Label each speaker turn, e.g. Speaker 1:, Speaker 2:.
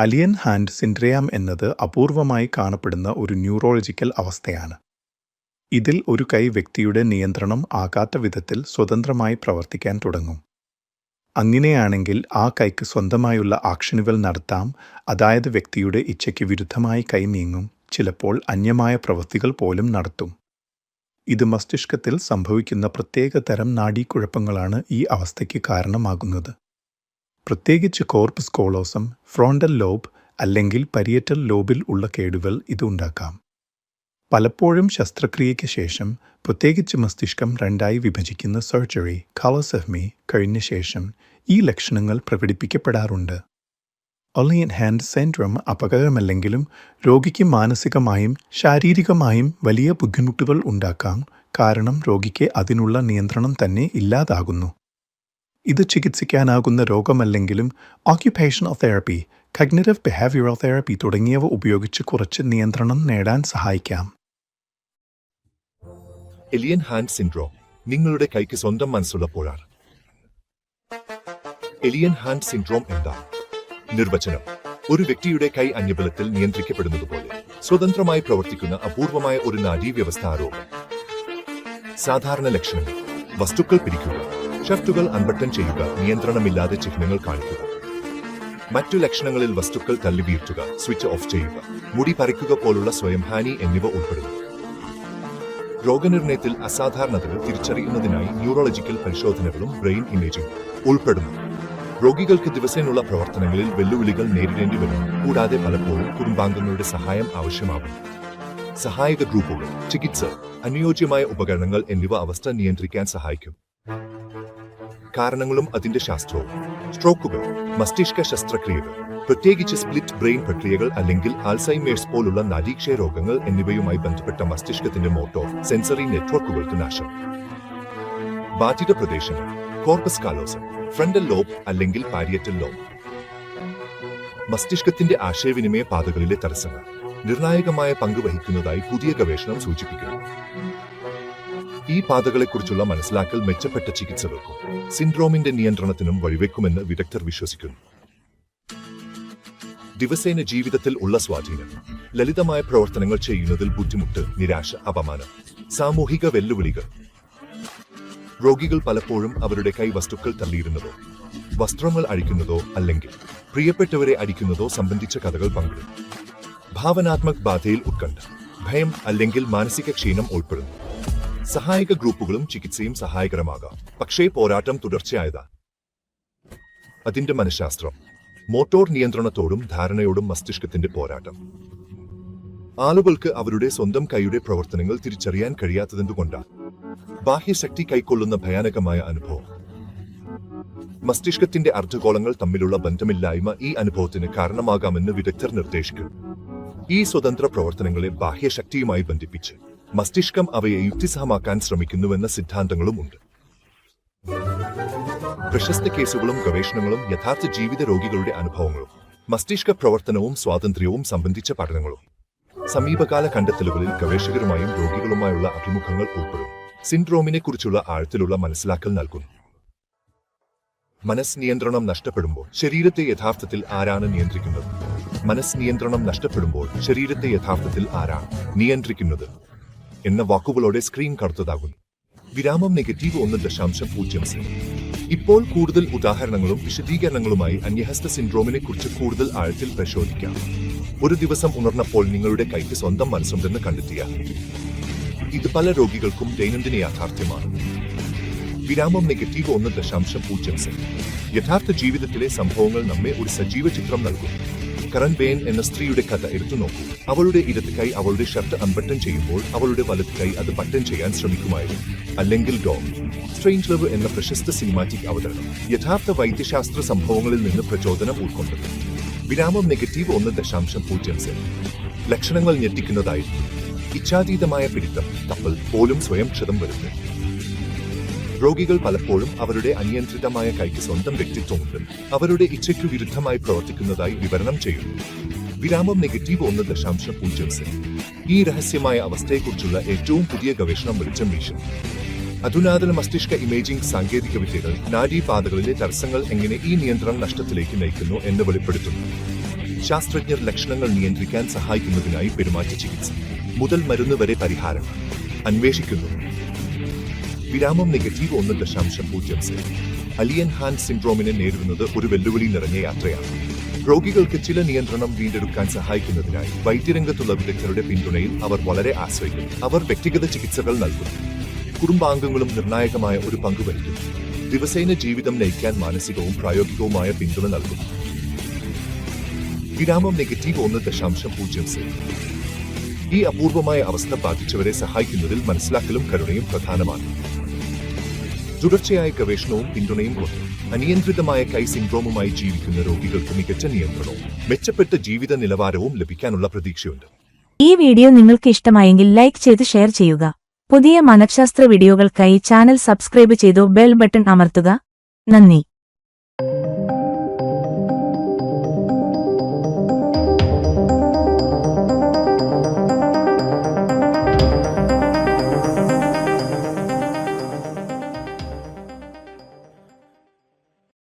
Speaker 1: അലിയൻ hand സിൻഡ്രിയാം എന്നത് അപൂർവമായി കാണപ്പെടുന്ന ഒരു ന്യൂറോളജിക്കൽ അവസ്ഥയാണ്. ഇതിൽ ഒരു കൈ വ്യക്തിയുടെ നിയന്ത്രണം ആകാത്ത വിധത്തിൽ സ്വതന്ത്രമായി പ്രവർത്തിക്കാൻ തുടങ്ങും. അങ്ങനെയാണെങ്കിൽ ആ കൈക്ക് സ്വന്തമായുള്ള ആക്ഷനുകൾ നടത്താം അതായത് വ്യക്തിയുടെ ഇച്ഛയ്ക്ക് വിരുദ്ധമായി കൈ നീങ്ങും ചിലപ്പോൾ അന്യമായ പ്രവൃത്തികൾ പോലും നടത്തും. ഇത് മസ്തിഷ്കത്തിൽ സംഭവിക്കുന്ന പ്രത്യേക തരം നാഡീക്കുഴപ്പങ്ങളാണ് ഈ അവസ്ഥയ്ക്ക് കാരണമാകുന്നത്. പ്രത്യേകിച്ച് കോർപ്പസ് കോളോസം ഫ്രോണ്ടൽ ലോബ് അല്ലെങ്കിൽ പരിയറ്റൽ ലോബിൽ ഉള്ള കേടുകൾ ഇത് ഉണ്ടാക്കാം. പലപ്പോഴും ശസ്ത്രക്രിയയ്ക്ക് ശേഷം പ്രത്യേകിച്ച് മസ്തിഷ്കം രണ്ടായി വിഭജിക്കുന്ന സർജറി കളസെഹ്മി കഴിഞ്ഞ ശേഷം ഈ ലക്ഷണങ്ങൾ പ്രകടിപ്പിക്കപ്പെടാറുണ്ട്. ഒലിയൻ ഹാൻഡ് സെൻഡ്രം അപകടമല്ലെങ്കിലും രോഗിക്ക് മാനസികമായും ശാരീരികമായും വലിയ ബുദ്ധിമുട്ടുകൾ ഉണ്ടാക്കാം. കാരണം രോഗിക്ക് അതിനുള്ള നിയന്ത്രണം തന്നെ ഇല്ലാതാകുന്നു. ഇത് ചികിത്സിക്കാനാകുന്ന രോഗമല്ലെങ്കിലും occupational therapy cognitive behavioural therapy തുടങ്ങിയവ ഉപയോഗിച്ച് കുറച്ച് നിയന്ത്രണം നേടാൻ സഹായിക്കാം.
Speaker 2: എലിയൻ ഹാൻഡ് സിൻഡ്രോം നിങ്ങളുടെ കൈക്ക് സ്വന്തം മനസ്സുള്ളപ്പോഴാണ്. എലിയൻ ഹാൻഡ് സിൻഡ്രോം എന്താ? നിർവചനം ഒരു വ്യക്തിയുടെ കൈ അന്യബലത്തിൽ നിയന്ത്രിക്കപ്പെടുന്നതുപോലെ സ്വതന്ത്രമായി പ്രവർത്തിക്കുന്ന അപൂർവമായ ഒരു നാഡീവ്യവസ്ഥ ആരോപണം. സാധാരണ ലക്ഷണങ്ങൾ വസ്തുക്കൾ പിരിക്കുക. ഷർട്ടുകൾ അൺബട്ടൺ ചെയ്യുക. നിയന്ത്രണമില്ലാതെ ചിഹ്നങ്ങൾ കാണിക്കുക. മറ്റു ലക്ഷണങ്ങളിൽ വസ്തുക്കൾ തള്ളി വീഴ്ത്തുക. സ്വിച്ച് ഓഫ് ചെയ്യുക. മുടി പറിക്കുക പോലുള്ള സ്വയംഹാനി എന്നിവ ഉൾപ്പെടുന്നു. രോഗനിർണയത്തിൽ അസാധാരണതകൾ തിരിച്ചറിയുന്നതിനായി ന്യൂറോളജിക്കൽ പരിശോധനകളും ബ്രെയിൻ ഇമേജിംഗ് ഉൾപ്പെടുന്നു. രോഗികൾക്ക് ദിവസേനുള്ള പ്രവർത്തനങ്ങളിൽ വെല്ലുവിളികൾ നേരിടേണ്ടി വരുന്നു കൂടാതെ പലപ്പോഴും കുടുംബാംഗങ്ങളുടെ സഹായം ആവശ്യമാകും സഹായക ഗ്രൂപ്പുകൾ ചികിത്സ അനുയോജ്യമായ ഉപകരണങ്ങൾ എന്നിവ അവസ്ഥ നിയന്ത്രിക്കാൻ സഹായിക്കും. കാരണങ്ങളും അതിന്റെ ശാസ്ത്രവും. സ്ട്രോക്കുകൾ മസ്തിഷ്ക ശസ്ത്രക്രിയകൾ പ്രത്യേകിച്ച് സ്പ്ലിറ്റ് ബ്രെയിൻ പ്രക്രിയകൾ അല്ലെങ്കിൽ ആൽസൈമേഴ്സ് പോലുള്ള നാരീക്ഷയ രോഗങ്ങൾ എന്നിവയുമായി ബന്ധപ്പെട്ട മസ്തിഷ്കത്തിന്റെ മോട്ടോ സെൻസറി നെറ്റ്വർക്കുകൾക്ക് നാശം. ബാധിത പ്രദേശങ്ങൾ കോർപ്പസ് കാലോസം ഫ്രണ്ടൽ ലോബ് അല്ലെങ്കിൽ പാരിയറ്റൽ ലോബ് മസ്തിഷ്കത്തിന്റെ ആശയവിനിമയ പാതകളിലെ തടസ്സങ്ങൾ നിർണായകമായ പങ്ക് വഹിക്കുന്നതായി പുതിയ ഗവേഷണം സൂചിപ്പിക്കുന്നു. ഈ പാതകളെക്കുറിച്ചുള്ള മനസ്സിലാക്കൽ മെച്ചപ്പെട്ട ചികിത്സകൾക്കും സിൻഡ്രോമിന്റെ നിയന്ത്രണത്തിനും വഴിവെക്കുമെന്ന് വിദഗ്ധർ വിശ്വസിക്കുന്നു. ദിവസേന ജീവിതത്തിൽ ഉള്ള സ്വാധീനം ലളിതമായ പ്രവർത്തനങ്ങൾ ചെയ്യുന്നതിൽ ബുദ്ധിമുട്ട് നിരാശ അപമാനം സാമൂഹിക വെല്ലുവിളികൾ രോഗികൾ പലപ്പോഴും അവരുടെ കൈ വസ്തുക്കൾ തള്ളിയിരുന്നതോ വസ്ത്രങ്ങൾ അഴിക്കുന്നതോ അല്ലെങ്കിൽ പ്രിയപ്പെട്ടവരെ അടിക്കുന്നതോ സംബന്ധിച്ച കഥകൾ പങ്കിടും ഭാവനാത്മക് ബാധയിൽ ഉത്കണ്ഠ ഭയം അല്ലെങ്കിൽ മാനസിക ക്ഷീണം ഉൾപ്പെടുന്നു. സഹായക ഗ്രൂപ്പുകളും ചികിത്സയും സഹായകരമാകാം. പക്ഷേ പോരാട്ടം തുടർച്ചയായതാ. അതിന്റെ മനഃശാസ്ത്രം. മോട്ടോർ നിയന്ത്രണത്തോടും ധാരണയോടും മസ്തിഷ്കത്തിന്റെ പോരാട്ടം. ആളുകൾക്ക് അവരുടെ സ്വന്തം കൈയുടെ പ്രവർത്തനങ്ങൾ തിരിച്ചറിയാൻ കഴിയാത്തതെന്തുകൊണ്ടാണ് ബാഹ്യശക്തി കൈക്കൊള്ളുന്ന ഭയാനകമായ അനുഭവം. മസ്തിഷ്കത്തിന്റെ അർദ്ധഗോളങ്ങൾ തമ്മിലുള്ള ബന്ധമില്ലായ്മ ഈ അനുഭവത്തിന് കാരണമാകാമെന്ന് വിദഗ്ധർ നിർദ്ദേശിക്കുന്നു. ഈ സ്വതന്ത്ര പ്രവർത്തനങ്ങളെ ബാഹ്യശക്തിയുമായി ബന്ധിപ്പിച്ച്. മസ്തിഷ്കം അവയെ യുക്തിസഹമാക്കാൻ ശ്രമിക്കുന്നുവെന്ന സിദ്ധാന്തങ്ങളുമുണ്ട്. പ്രശസ്ത കേസുകളും ഗവേഷണങ്ങളും യഥാർത്ഥ ജീവിത രോഗികളുടെ അനുഭവങ്ങളും മസ്തിഷ്ക പ്രവർത്തനവും സ്വാതന്ത്ര്യവും സംബന്ധിച്ച പഠനങ്ങളും സമീപകാല കണ്ടെത്തലുകളിൽ ഗവേഷകരുമായും രോഗികളുമായുള്ള അഭിമുഖങ്ങൾ ഉൾപ്പെടും സിൻഡ്രോമിനെ കുറിച്ചുള്ള ആഴത്തിലുള്ള മനസ്സിലാക്കൽ നൽകുന്നു. മനസ് നിയന്ത്രണം നഷ്ടപ്പെടുമ്പോൾ ശരീരത്തെ യഥാർത്ഥത്തിൽ ആരാണ് നിയന്ത്രിക്കുന്നത്? മനസ് നിയന്ത്രണം നഷ്ടപ്പെടുമ്പോൾ ശരീരത്തെ യഥാർത്ഥത്തിൽ ആരാണ് നിയന്ത്രിക്കുന്നത്? എന്ന വാക്കുകളോടെ സ്ക്രീൻ കറുത്തതാകുന്നു വിരാമം നെഗറ്റീവ് ഒന്ന് ദശാംശം പൂജ്യം ഇപ്പോൾ കൂടുതൽ ഉദാഹരണങ്ങളും വിശദീകരണങ്ങളുമായി അന്യഹസ്ത സിൻഡ്രോമിനെ കുറിച്ച് കൂടുതൽ ആഴത്തിൽ പരിശോധിക്കാം. ഒരു ദിവസം ഉണർന്നപ്പോൾ നിങ്ങളുടെ കൈക്ക് സ്വന്തം മനസ്സുണ്ടെന്ന് കണ്ടെത്തിയ. ഇത് പല രോഗികൾക്കും ദൈനംദിന യാഥാർത്ഥ്യമാണ്. വിരാമം നെഗറ്റീവ് ഒന്ന് ദശാംശം പൂജ്യം യഥാർത്ഥ ജീവിതത്തിലെ സംഭവങ്ങൾ നമ്മെ ഒരു സജീവ ചിത്രം നൽകും. കരൺ ബേൻ എന്ന സ്ത്രീയുടെ കഥ എടുത്തു നോക്കൂ. അവളുടെ ഇടത് കൈ അവളുടെ ഷർട്ട് അൺബട്ടൺ ചെയ്യുമ്പോൾ അവളുടെ വലത് കൈ അത് ബട്ടൺ ചെയ്യാൻ ശ്രമിക്കുമായിരുന്നു. അല്ലെങ്കിൽ ഡോ. സ്ട്രെയിഞ്ച് ലവ് എന്ന പ്രശസ്ത സിനിമാറ്റിക് അവതരണം യഥാർത്ഥ വൈദ്യശാസ്ത്ര സംഭവങ്ങളിൽ നിന്ന് പ്രചോദനം ഉൾക്കൊണ്ടത്. വിരാമം നെഗറ്റീവ് ഒന്ന് ദശാംശം പൂജ്യം സെ ലക്ഷണങ്ങൾ ഞെട്ടിക്കുന്നതായിരുന്നു. ഇച്ഛാതീതമായ പിടിത്തം തപ്പൽ പോലും സ്വയം ക്ഷതം വരുത്തും രോഗികൾ പലപ്പോഴും അവരുടെ അനിയന്ത്രിതമായ കൈക്ക് സ്വന്തം വ്യക്തിത്വമുണ്ട്. അവരുടെ ഇച്ഛയ്ക്കു വിരുദ്ധമായി പ്രവർത്തിക്കുന്നതായി വിവരണം ചെയ്യുന്നു. വിരാമം നെഗറ്റീവ് ഒന്ന് ദശാംശം പൂജ്യം സെ ഈ രഹസ്യമായ അവസ്ഥയെക്കുറിച്ചുള്ള ഏറ്റവും പുതിയ ഗവേഷണം വെളിച്ചം വീശും. അധുനാതന മസ്തിഷ്ക ഇമേജിംഗ് സാങ്കേതിക വിദ്യകൾ നാഡീപാതകളിലെ തടസ്സങ്ങൾ എങ്ങനെ ഈ നിയന്ത്രണം നഷ്ടത്തിലേക്ക് നയിക്കുന്നു എന്ന് വെളിപ്പെടുത്തുന്നു. ശാസ്ത്രജ്ഞർ ലക്ഷണങ്ങൾ നിയന്ത്രിക്കാൻ സഹായിക്കുന്നതിനായി പെരുമാറ്റ ചികിത്സ. മുതൽ മരുന്ന് വരെ പരിഹാരം അന്വേഷിക്കുന്നു. വിരാമം നെഗറ്റീവ് ഒന്ന് ദശാംശം പൂജ്യം സെ അലിയൻ ഹാൻഡ് സിൻഡ്രോമിനെ നേരിടുന്നത് ഒരു വെല്ലുവിളി നിറഞ്ഞ യാത്രയാണ്. രോഗികൾക്ക് ചില നിയന്ത്രണം വീണ്ടെടുക്കാൻ സഹായിക്കുന്നതിനായി വൈദ്യരംഗത്തുള്ള വിദഗ്ധരുടെ പിന്തുണയിൽ അവർ വളരെ ആശ്രയിക്കുന്നു. അവർ വ്യക്തിഗത ചികിത്സകൾ നൽകുന്നു. കുടുംബാംഗങ്ങളും നിർണായകമായ ഒരു പങ്ക് വഹിക്കുന്നു. ദിവസേന ജീവിതം നയിക്കാൻ മാനസികവും പ്രായോഗികവുമായ പിന്തുണ നൽകുന്നു. വിരാമം നെഗറ്റീവ് ഒന്ന് ദശാംശം പൂജ്യം സെ ഈ അപൂർവമായ അവസ്ഥ ബാധിച്ചവരെ സഹായിക്കുന്നതിൽ മനസ്സിലാക്കലും കരുണയും പ്രധാനമാണ്. തുടർച്ചയായ ഗവേഷണവും പിന്തുണയും കൊണ്ട് അനിയന്ത്രിതമായ കൈ സിൻഡ്രോമുമായി ജീവിക്കുന്ന രോഗികൾക്ക് മികച്ച നിയന്ത്രണവും മെച്ചപ്പെട്ട ജീവിത നിലവാരവും ലഭിക്കാനുള്ള പ്രതീക്ഷയുണ്ട്.
Speaker 3: ഈ വീഡിയോ നിങ്ങൾക്ക് ഇഷ്ടമായെങ്കിൽ ലൈക്ക് ചെയ്ത് ഷെയർ ചെയ്യുക. പുതിയ മനഃശാസ്ത്ര വീഡിയോകൾക്കായി ചാനൽ സബ്സ്ക്രൈബ് ചെയ്തു ബെൽ ബട്ടൺ അമർത്തുക. നന്ദി.